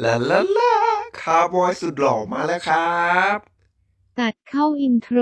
ลาลาลาคาร์บอยสุดหล่อมาแล้วครับ ตัดเข้าอินโทร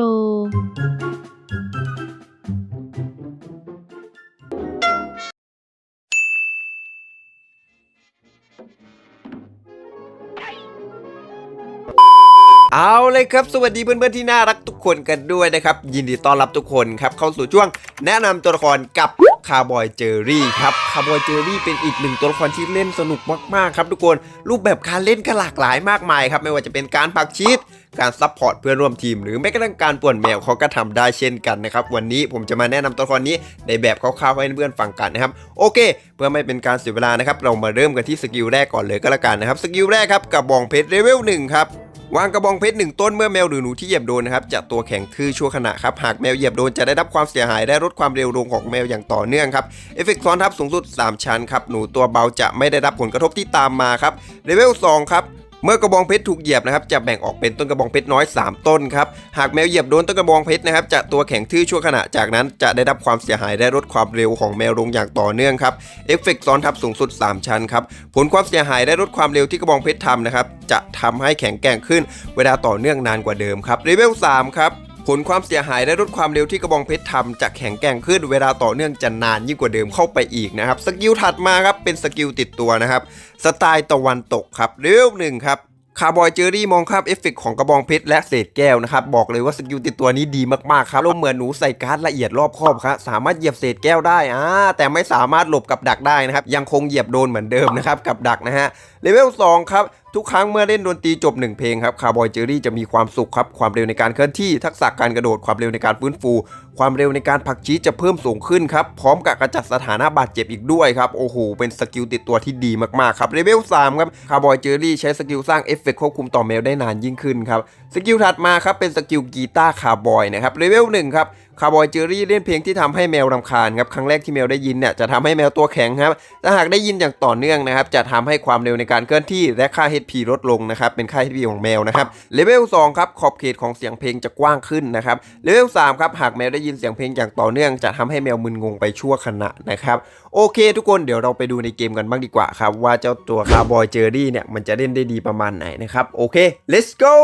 เอาเลยครับ สวัสดีเพื่อนๆที่น่ารักทุกคนกันด้วยนะครับ ยินดีต้อนรับทุกคนครับเข้าสู่ช่วง แนะนำตัวละครกับคาร์บอยเจอรี่ครับคาร์บอยเจอรี่เป็นอีกหนึ่งตัวละครที่เล่นสนุกมากๆครับทุกคนรูปแบบการเล่นก็หลากหลายมากมายครับไม่ว่าจะเป็นการปักชีตการซัพพอร์ตเพื่อนร่วมทีม หรือแม้กระทั่งการป่วนแมวเขาก็ทำได้เช่นกันนะครับ วันนี้ผมจะมาแนะนำตัวละครนี้ในแบบคร่าวๆให้เพื่อนๆฟังกันนะครับ โอเค เพื่อไม่เป็นการเสียเวลานะครับ เรามาเริ่มกันที่สกิลแรกก่อนเลยก็แล้วกันนะครับสกิลแรกครับกระบองเพชรเลเวลหนึ่งครับ วางกระบองเพชรหนึ่งต้นเมื่อแมวหรือหนูที่เหยียบโดนนะครับจะตัวแข็งทื่อชั่วขณะครับหากแมวเหยียบโดนจะได้รับความเสียหายและลดความเร็วลงของแมวอย่างต่อเนื่องครับเอฟเฟกต์ซ้อนทับสูงสุด 3 ชั้นครับหนูตัวเบาจะไม่ได้รับผลกระทบที่ตามมาครับเลเวล2ครับ เมื่อกระบองเพชรถูกเหยียบนะครับจะแบ่งออกเป็นต้นกระบองเพชรน้อย 3 ต้นครับหากแมวเหยียบโดนต้นกระบองเพชรนะครับจะตัวแข็งทื่อชั่วขณะจากนั้นจะได้รับความเสียหายและลดความเร็วของแมวลงอย่างต่อเนื่องครับเอฟเฟกต์ซ้อนทับสูงสุด 3 ชั้นครับผลความเสียหายและลดความเร็วที่กระบองเพชรทำนะครับจะทำให้แข็งแกร่งขึ้นเวลาต่อเนื่องนานกว่าเดิมครับเลเวล3ครับ ลความเสียหายและลดความเร็วที่กระบองเพชรทำจะแข็งแกร่งขึ้นเวลาต่อเนื่องจะนานยิ่งกว่าเดิมเข้าไปอีกนะครับ สกิลถัดมาครับเป็นสกิลติดตัวนะครับ สไตล์ตะวันตกครับเลเวหนึ่งครับคาร์บอยเจอรี่มองข้ามเอฟเฟกต์ของกระบองเพชรและเศษแก้วนะครับ บอกเลยว่าสกิลติดตัวนี้ดีมากๆครับลมเหมือนหนูใส่การ์ดละเอียดรอบครอบครับสามารถเหยียบเศษแก้วได้อ่าแต่ไม่สามารถหลบกับดักได้นะครับ ยังคงเหยียบโดนเหมือนเดิมนะครับกับดักนะฮะเลเวล2ครับทุกครั้งเมื่อเล่นดนตรีจบ 1 เพลงครับคาร์บอยเจอรี่จะมีความสุขครับ ความเร็วในการเคลื่อนที่ทักษะการกระโดดความเร็วในการฟื้นฟู ความเร็วในการผักชี้จะเพิ่มสูงขึ้นครับ พร้อมกับกระจัดสถานะบาดเจ็บอีกด้วยครับ โอ้โห เป็นสกิลติดตัวที่ดีมากๆครับเลเวล3ครับคาร์บอยเจอรี่ใช้สกิลสร้างเอฟเฟกต์ควบคุมต่อแมวได้นานยิ่งขึ้นครับ สกิลถัดมาครับเป็นสกิลกีตาร์คาร์บอยนะครับเลเวล1ครับคาร์บอยเจอรี่เล่นเพลงที่ทำให้แมวรำคาญครับครั้งแรกที่แมวได้ยินเนี่ยจะทำให้แมวตัวแข็งครับถ้าหากได้ยินอย่างต่อเนื่องนะครับจะทำให้ความเร็วในการเคลื่อนที่และค่า HP ลดลงนะครับเป็นค่า HP ของแมวนะครับเลเวล2ครับขอบเขตของเสียงเพลงจะกว้างขึ้นนะครับเลเวล3ครับหากแมวได้ยินเสียงเพลงอย่างต่อเนื่องจะทำให้แมวมึนงงไปชั่วขณะนะครับโอเค ทุกคนเดี๋ยวเราไปดูในเกมกันบ้างดีกว่าครับว่าเจ้าตัวคาร์บอยเจอรี่เนี่ยมันจะเล่นได้ดีประมาณไหนนะครับโอเค let's go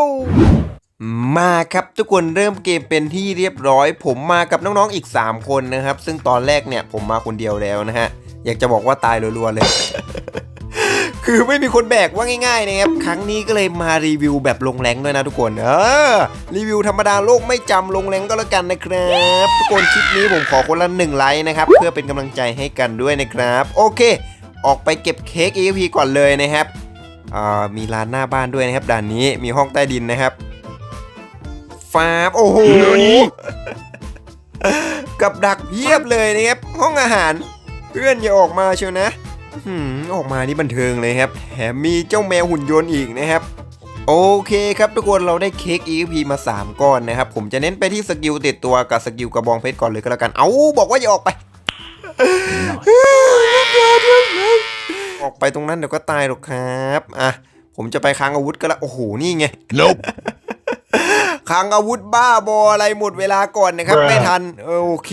มาครับทุกคนเริ่มเกมเป็นที่เรียบร้อย ผมมากับน้องๆอีก 3 คนนะครับ ซึ่งตอนแรกเนี่ยผมมาคนเดียวแล้วนะฮะ อยากจะบอกว่าตายรัวๆเลย คือไม่มีคนแบกว่าง่ายๆนะครับ ครั้งนี้ก็เลยมารีวิวแบบลงแรงด้วยนะทุกคน เออ รีวิวธรรมดาโลกไม่จำลงแรงก็แล้วกันนะครับ ทุกคนคลิปนี้ผมขอคนละหนึ่งไลค์นะครับ เพื่อเป็นกำลังใจให้กันด้วยนะครับ โอเค ออกไปเก็บเค้ก EXP ก่อนเลยนะครับอ่ามีร้านหน้าบ้านด้วยนะครับด่านนี้มีห้องใต้ดินนะครับ ฟาร์มโอ้โหกับดักเพียบเลยนะครับห้องอาหารเพื่อนอย่าออกมาเชียวนะหืมออกมานี่บันเทิงเลยครับแถมมีเจ้าแมวหุ่นยนต์อีกนะครับ โอเคครับทุกคนเราได้เค้ก EXP มา 3 ก้อนนะครับ ผมจะเน้นไปที่สกิลติดตัวกับสกิลกระบองเพชรก่อนเลยก็แล้วกัน เอาบอกว่าอย่าออกไปออกไปตรงนั้นเดี๋ยวก็ตายหรอกครับ อะ ผมจะไปค้างอาวุธก็แล้ว โอ้โห นี่ไง Nope. ขังอาวุธบ้าบออะไรหมดเวลาก่อนนะครับ Bruh ไม่ทันเออโอเค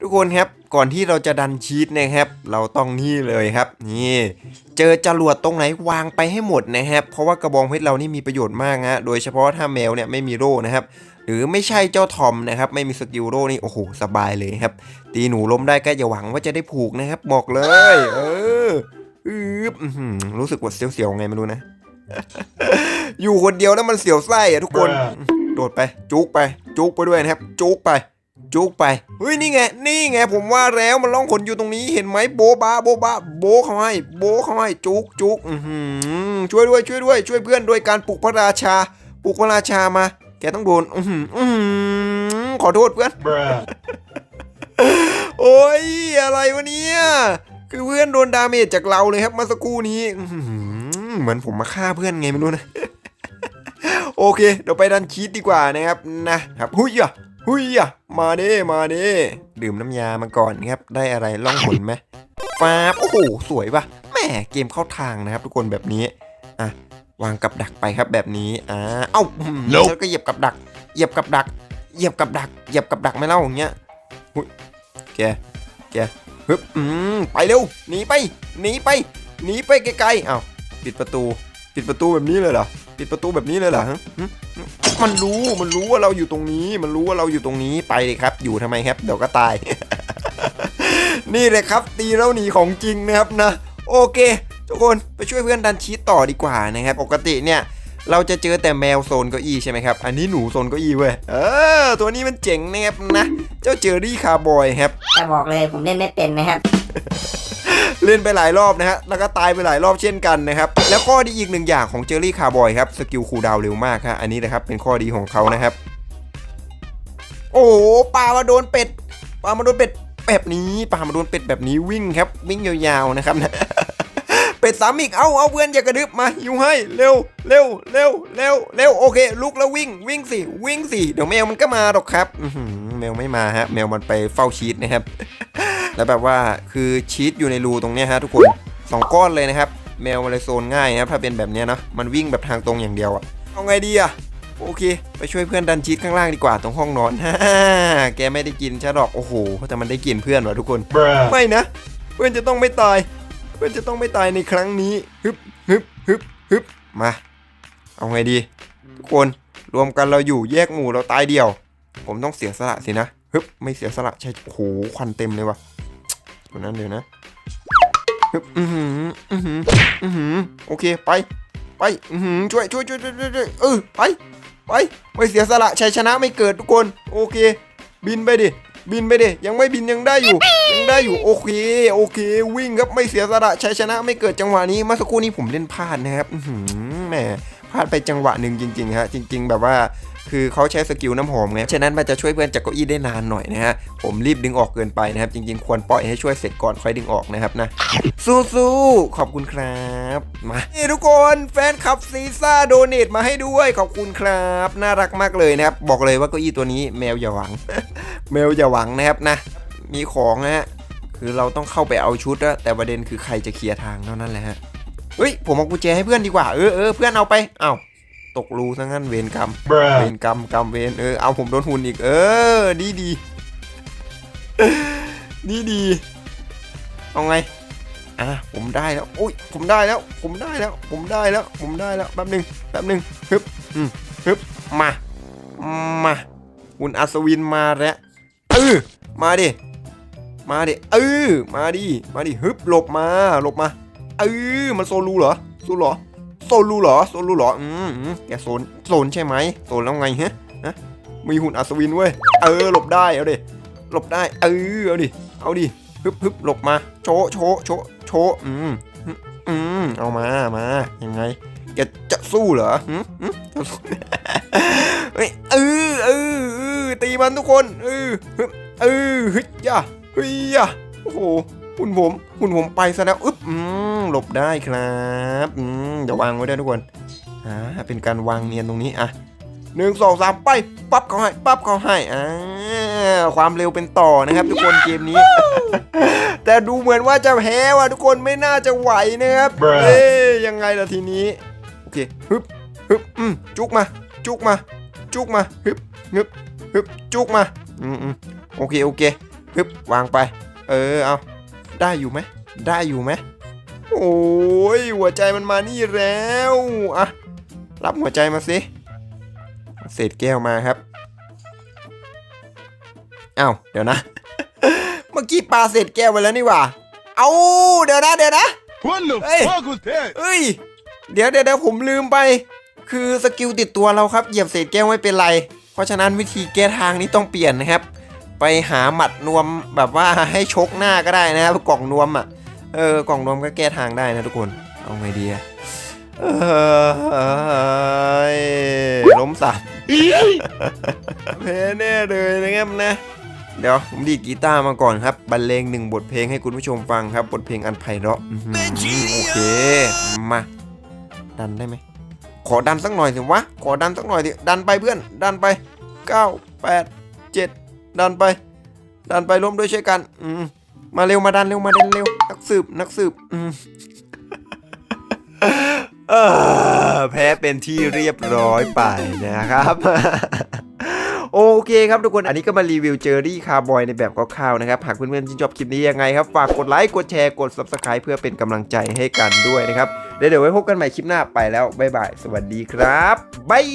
ทุกคนครับก่อนที่เราจะดันชีตนะครับ เราต้องนี่เลยครับนี่เจอจรวดตรงไหนวางไปให้หมดนะครับ เพราะว่ากระบองเพชรเรานี่มีประโยชน์มากฮะโดยเฉพาะถ้าแมวเนี่ยไม่มีโล่นะครับ หรือไม่ใช่เจ้าทอมนะครับ ไม่มีสกิลโล่นี่โอ้โหสบายเลยครับ ตีหนูล้มได้ก็อย่าหวังว่าจะได้ผูกนะครับ บอกเลย เอออืบอื้อหือรู้สึกว่าเสียวๆไงไม่รู้นะ อยู่คนเดียวแล้วมันเสียวไส้อะทุกคน โดดไป จุกไป จุกไปด้วยนะครับ จุกไป จุกไป เฮ้ยนี่ไง นี่ไงผมว่าแล้วมันล่องขนอยู่ตรงนี้เห็นไหมโบบาโบบาโบเขาให้โบเขาให้จุกจุกอือหือช่วยด้วยช่วยด้วย ช่วยเพื่อนโดยการปลุกพระราชา ปลุกพระราชามา แกต้องโดนอือหืออือหือขอโทษเพื่อน Bruh. โอ้ยอะไรวะเนี่ยคือเพื่อนโดนดาเมจจากเราเลยครับเมาสักครู่นี้อื้อหือ เหมือนผมมาฆ่าเพื่อนไงไม่รู้นะ โอเค เดี๋ยวไปดันชีตดีกว่านะครับนะครับหุยอะหุยอะมาเด้มาเด้ดื่มน้ำยามาก่อนครับ ได้อะไรล่องหนไหมฟ้าบโอ้โหสวยปะแหมเกมเข้าทางนะครับ ทุกคนแบบนี้อะวางกับดักไปครับแบบนี้อ่าเอ้าอืม Nope แล้วก็เหยียบกับดักเหยียบกับดักเหยียบกับดักเหยียบกับดักไม่เล่าอย่างเงี้ยหุยแกแกฮึบอืมไปเร็วหนีไปหนีไปหนีไปไกลๆอ้าว ปิดประตู ปิดประตูแบบนี้เลยเหรอปิดประตูแบบนี้เลยเหรอฮะมันรู้มันรู้ว่าเราอยู่ตรงนี้ มันรู้ว่าเราอยู่ตรงนี้ไปเลยครับ อยู่ทำไมครับเดี๋ยวก็ตาย นี่เลยครับ ตีแล้วหนีของจริงนะครับนะ โอเค ทุกคนไปช่วยเพื่อนดันชีตต่อดีกว่านะครับ ปกติเนี่ยเราจะเจอแต่แมวโซนเก้าอี้ใช่ไหมครับ อันนี้หนูโซนเก้าอี้เว้ย เออ ตัวนี้มันเจ๋งนะครับนะ เจ้าเจอรี่คาร์บอยครับ แต่บอกเลยผมเล่นไม่เป็นนะครับ เล่นไปหลายรอบนะฮะ แล้วก็ตายไปหลายรอบเช่นกันนะครับ แล้วข้อดีอีกหนึ่งอย่างของเจอรี่คาร์บอยครับ สกิลคูดาวเร็วมากฮะ อันนี้นะครับเป็นข้อดีของเขานะครับ โอ้ปลามาโดนเป็ด ปลามาโดนเป็ดแบบนี้ปลามาโดนเป็ดแบบนี้วิ่งครับ วิ่งยาวๆนะครับเป็ดสามอีก เอาเอาเพื่อนอย่ากระดึบมาอยู่ให้ เร็ว เร็ว เร็ว เร็ว เร็ว โอเค ลุกแล้ววิ่ง วิ่งสิ วิ่งสิ เดี๋ยวแมวมันก็มาหรอกครับแมวไม่มาฮะ แมวมันไปเฝ้าชีตนะครับ แล้วแบบว่าคือชีตอยู่ในรูตรงเนี้ยฮะทุกคนสองก้อนเลยนะครับ แมวมันเลยโซนง่ายนะครับถ้าเป็นแบบเนี้ยเนาะมันวิ่งแบบทางตรงอย่างเดียวอะเอาไงดีอะโอเค ไปช่วยเพื่อนดันชีตข้างล่างดีกว่าตรงห้องนอนฮ่าแกไม่ได้กินใช่หรอกโอ้โหแต่มันได้กินเพื่อนว่ะทุกคน ไม่นะ เพื่อนจะต้องไม่ตาย เพื่อนจะต้องไม่ตายในครั้งนี้ฮึบฮึบฮึบฮึบมา เอาไงดี ทุกคนรวมกันเราอยู่แยกหมู่เราตายเดียว ผมต้องเสียสละสินะฮึบไม่เสียสละใช่โอ้โหควันเต็มเลยว่ะ ตัวนั้นเดี๋ยวนะอือหืออือหืออือหือโอเคไป ไปอือหือช่วยช่วยช่วยช่วยช่วยเออไปไปไม่เสียสละชัยชนะไม่เกิดทุกคน โอเค บินไปดิบินไปดิยังไม่บินยังได้อยู่ ยังได้อยู่โอเคโอเค วิ่งครับไม่เสียสละชัยชนะไม่เกิดจังหวะนี้เมื่อสักครู่นี้ผมเล่นพลาดนะครับอือหือแหมพลาดไปจังหวะหนึ่งจริงๆฮะจริง ๆ แบบว่า คือเขาใช้สกิลน้ำหอมไงฉะนั้นมันจะช่วยเพื่อนจากเก้าอี้ได้นานหน่อยนะฮะผมรีบดึงออกเกินไปนะครับ จริงๆ ควรปล่อยให้ช่วยเสร็จก่อนค่อยดึงออกนะครับนะ สู้ๆขอบคุณครับมาทุกคนแฟนคลับซีซ่าโดเนทมาให้ด้วยขอบคุณครับ น่ารักมากเลยนะครับ บอกเลยว่าเก้าอี้ตัวนี้แมวอย่าหวัง แมวอย่าหวังนะครับนะ มีของนะฮะคือเราต้องเข้าไปเอาชุดอะแต่ประเด็นคือใครจะเคลียร์ทางเท่านั้นแหละฮะเฮ้ยผมเอากุญแจให้เพื่อนดีกว่าเออเออเพื่อนเอาไปเอ้า ตกรูซะงั้นเวรกรรมเวรกรรมกรรมเวรเออเอาผมโดนหุ่นอีก เออ ดีดี ดีดี เอาไง อะผมได้แล้วอุ้ยผมได้แล้ว ผมได้แล้ว ผมได้แล้ว ผมได้แล้วแป๊บหนึ่งแป๊บหนึ่งฮึบอืมฮึบมามาหุ่นอัศวินมาแล้วเออมาดิมาดิเออมาดิมาดิฮึบหลบมาหลบมาเออมันโซลูเหรอโซลูเหรอ โซลูเหรอโซลูเหรออืมแกโซนโซนใช่ไหมโซนแล้วไงฮะฮะมีหุ่นอัศวินเว้ยเออหลบได้เอาดิหลบได้เออเอาดิเอาดิฮึบฮึบหลบมา โชโชโชโชอืมอืมเอามามายังไงแกจะสู้เหรอหืมจะสู้เฮ้ยเออเออเออตีมันทุกคนเออฮึบเออเฮ้ยย่าเฮ้ยย่าโอ้โห หุ่นผมหุ่นผมไปซะแล้วอึ๊บอืมหลบได้ครับอืมเดี๋ยววางไว้ด้วยทุกคนอ่าเป็นการวางเนียนตรงนี้อะหนึ่งสองสามไปปั๊บเขาให้ปั๊บเขาให้อ่าความเร็วเป็นต่อนะครับ ทุกคนเกมนี้ แต่ดูเหมือนว่าจะแพ้ว่ะทุกคนไม่น่าจะไหวนะครับ Bruh เอ๊ยยังไงล่ะทีนี้โอเคฮึบฮึบอืมจุกมา จุกมา จุกมาฮึบฮึบฮึบจุกมาอืมอืมโอเคโอเคฮึบวางไป เออเอา ได้อยู่ไหมได้อยู่ไหมโอ้ยหัวใจมันมานี่แล้วอะรับหัวใจมาสิเศษแก้วมาครับอ้าวเดี๋ยวนะ เมื่อกี้ปาเศษแก้วไปแล้วนี่หว่า เอาเดี๋ยวนะเดี๋ยวนะเอ้ยเดี๋ยเดี๋ยวเดี๋ยวผมลืมไป คือสกิลติดตัวเราครับเหยียบเศษแก้วไม่เป็นไร เพราะฉะนั้นวิธีแก้ทางนี้ต้องเปลี่ยนนะครับ ไปหาหมัดนวมแบบว่าให้ชกหน้าก็ได้นะครับกล่องนวมอะเออกล่องนวมก็แก้ทางได้นะทุกคนเอาไงดีอะเอยล้มสับแพ้แน่เลยนะครับนะ เดี๋ยวผมดีกีตาร์มาก่อนครับบรรเลงหนึ่งบทเพลงให้คุณผู้ชมฟังครับ บทเพลงอันไพเราะโอเค มา ดันได้ไหม ขอดันสักหน่อยสิวะ ขอดันสักหน่อยสิ ดันไปเพื่อน ดันไป 9 8 7 ดันไป ดันไปร่วมด้วยช่วยกัน อืมมาเร็วมาดันเร็วมาดันเร็ว นักสืบนักสืบ อืมเออแพ้เป็นที่เรียบร้อยไปนะครับ โอเคครับทุกคนอันนี้ก็มารีวิวเจอรี่คาร์บอยในแบบคร่าวๆนะครับ หากเพื่อนๆชื่นชอบคลิปนี้ยังไงครับฝากกดไลค์กดแชร์กด Subscribe เพื่อเป็นกำลังใจให้กันด้วยนะครับ เดี๋ยวเดี๋ยวไว้พบกันใหม่คลิปหน้าไปแล้ว บ๊ายบาย สวัสดีครับบาย